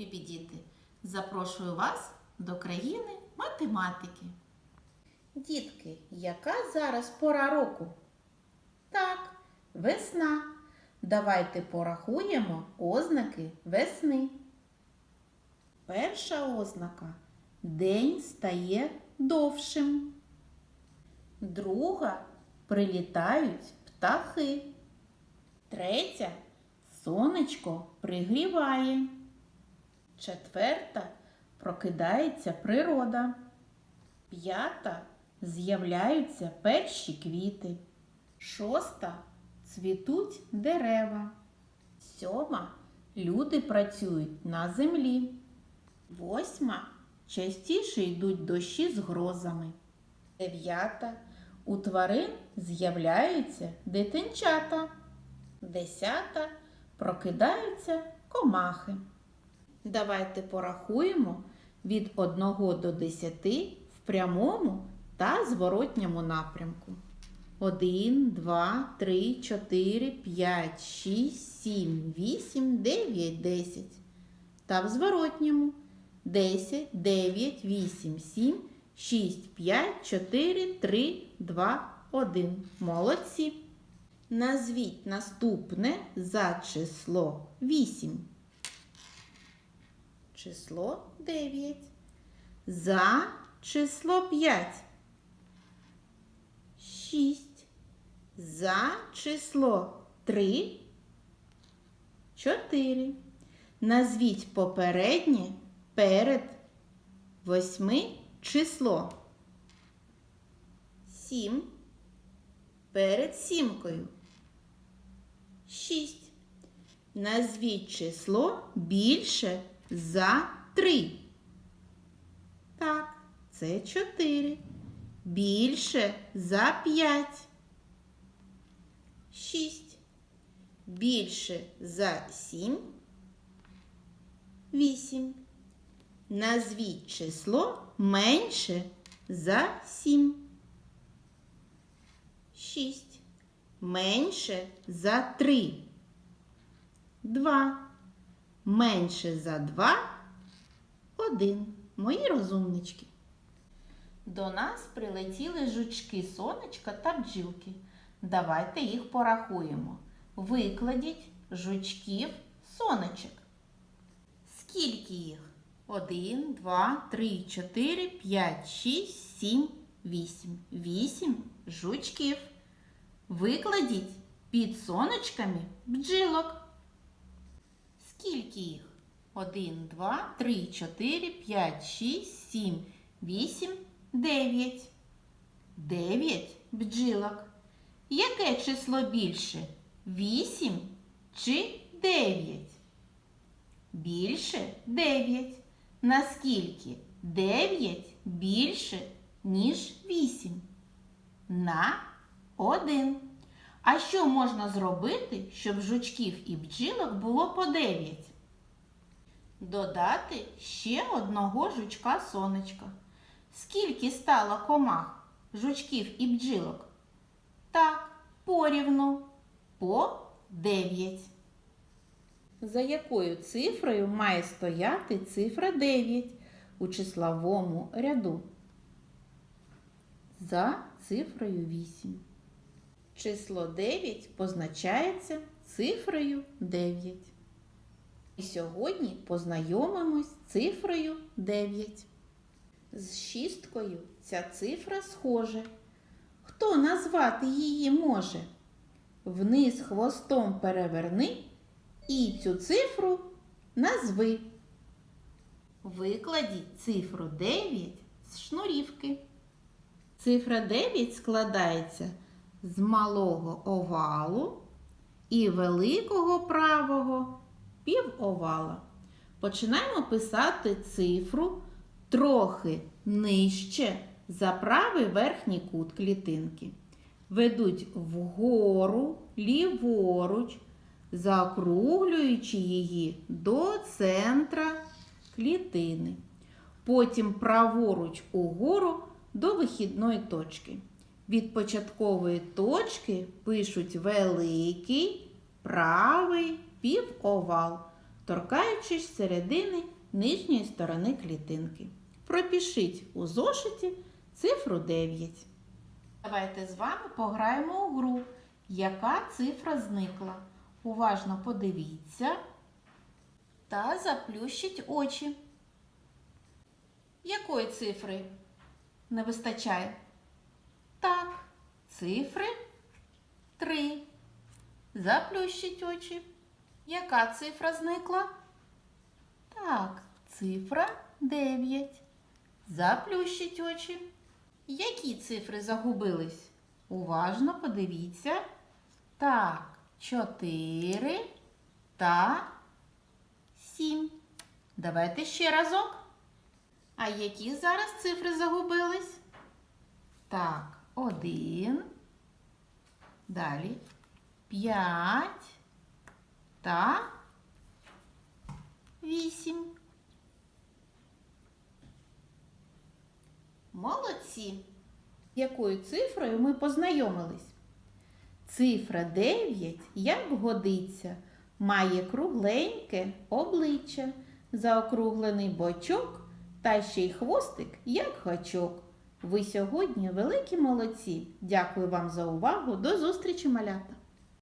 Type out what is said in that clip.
любі діти! Запрошую вас до країни математики. Дітки, яка зараз пора року? Так, весна. Давайте порахуємо ознаки весни. Перша ознака день стає довшим. Друга прилітають птахи. Третя сонечко пригріває. Четверта прокидається природа. П'ята з'являються перші квіти. Шоста цвітуть дерева. Сьома люди працюють на землі. Восьма частіше йдуть дощі з грозами. Дев'ята у тварин з'являються дитинчата. Десята прокидаються комахи. Давайте порахуємо від 1 до 10 в прямому та зворотньому напрямку. 1, 2, 3, 4, 5, 6, 7, 8, 9, 10. Та в зворотньому 10, 9, 8, 7, 6, 5, 4, 3, 2, 1. Молодці. Назвіть наступне за число 8. Число 9. За число 5. 6. За число 3. 4. Назвіть попереднє перед восьми число. 7. Перед сімкою. 6. Назвіть число більше за 3. Так, це 4. Більше за 5. 6. Більше за 7. 8. Назвіть число менше за 7. 6. Менше за 3. 2. Менше за 2. 1. Мої розумнички. До нас прилетіли жучки сонечка та бджілки. Давайте їх порахуємо. Викладіть жучків сонечок. Скільки їх? 1, 2, 3, 4, 5, 6, 7, 8. 8 жучків. Викладіть під сонечками бджілок. Скільки їх? 1, 2, 3, 4, 5, 6, 7, 8, 9. 9 бджілок. Яке число більше? 8 чи 9? Більше 9. Наскільки 9 більше, ніж 8? На 1. А що можна зробити, щоб жучків і бджілок було по 9? Додати ще одного жучка сонечка. Скільки стало комах, жучків і бджілок? Так, порівну по 9. За якою цифрою має стояти цифра 9 у числовому ряду? За цифрою 8. Число 9 позначається цифрою 9. І сьогодні познайомимось з цифрою 9. З шісткою ця цифра схожа. Хто назвати її може? Вниз хвостом переверни і цю цифру назви. Викладіть цифру 9 з шнурівки. Цифра 9 складається з малого овалу і великого правого півовала. Починаємо писати цифру трохи нижче за правий верхній кут клітинки. Ведуть вгору, ліворуч, заокруглюючи її до центра клітини. Потім праворуч угору до вихідної точки. Від початкової точки пишуть великий правий півовал. торкаючись середини нижньої сторони клітинки. Пропишіть у зошиті цифру 9. Давайте з вами пограємо у гру, яка цифра зникла. Уважно подивіться та заплющіть очі. Якої цифри не вистачає? Так, цифри 3. Заплющіть очі. Яка цифра зникла? Так, цифра 9. Заплющіть очі. Які цифри загубились? Уважно подивіться. Так, 4 та 7. Давайте ще разок. А які зараз цифри загубились? Так, 1. Далі 5 та 8. Молодці! Якою цифрою ми познайомились? Цифра 9, як годиться, має кругленьке обличчя, заокруглений бочок та ще й хвостик, як гачок. Ви сьогодні великі молодці. Дякую вам за увагу. До зустрічі, малята!